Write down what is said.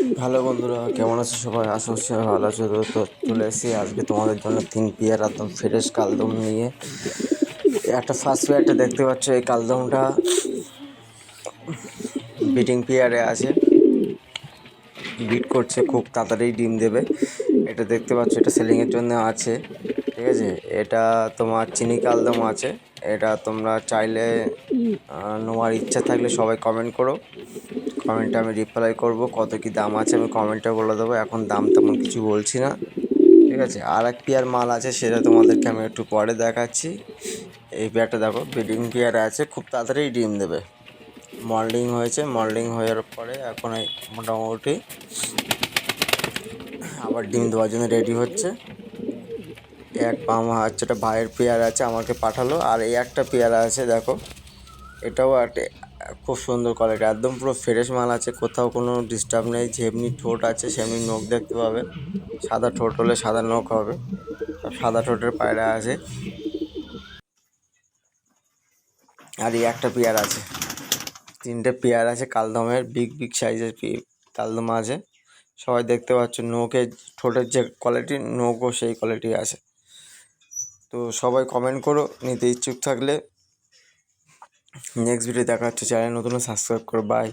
Hello বন্ধুরা, কেমন আছো সবাই? আশা করছি ভালো আছো। তো চলে এসেছি আজকে তোমাদের জন্য তিন পিয়ার একদম ফ্রেশ কালদম নিয়ে। একটা ফার্স্ট পেয়ারটা দেখতে পাচ্ছ, এই কালদমটা বিটিং পেয়ারে আছে। বিট করছে, খুব তাড়াতাড়ি ডিম দেবে। এটা দেখতে পাচ্ছ, এটা সেলিংয়ের জন্য আছে। ঠিক আছে? এটা তোমার চিনি কালদম আছে। এটা তোমরা চাইলে নেওয়ার ইচ্ছা থাকলে সবাই কমেন্ট করো। কমেন্টে আমি রিপ্লাই করব, কত কি দাম আছে আমি কমেন্টে বলে দেবো, এখন দাম তেমন কিছু বলছি না, ঠিক আছে? আর এক পেয়ার মাল আছে, সেটা তোমাদেরকে আমি একটু পরে দেখাচ্ছি। এই পেয়ারটা দেখো ব্রিডিং পেয়ার আছে, খুব তাড়াতাড়ি ডিম দেবে। মল্ডিং হয়েছে মল্ডিং হওয়ার পরে এখন এই মোটামুটি আবার ডিম দেওয়ার জন্য রেডি হচ্ছে। এক আমার হচ্ছে, একটা ভাইয়ের পেয়ার আছে আমাকে পাঠালো, আর এই একটা পেয়ারা আছে, দেখো, এটাও একটা খুব সুন্দর কোয়ালিটি একদম পুরো ফ্রেশ মাল আছে, কোথাও কোনো ডিস্টার্ব নেই, যেমনি ঠোঁট আছে সেমনি নখ দেখতে পাবে, সাদা ঠোঁট হলে সাদা নখ হবে সাদা ঠোঁটের পায়রা আছে। আর এই একটা পেয়ার আছে, তিনটে পেয়ার আছে কালদমের বিগ বিগ সাইজের কালদম আছে, সবাই দেখতে পাচ্ছ নোকের ঠোঁটের যে কোয়ালিটি নোকও সেই কোয়ালিটি আছে। তো সবাই কমেন্ট করো, নিতে ইচ্ছুক থাকলে নেক্সট ভিডিও দেখা হচ্ছে চ্যানেল নতুন সাবস্ক্রাইব করো বাই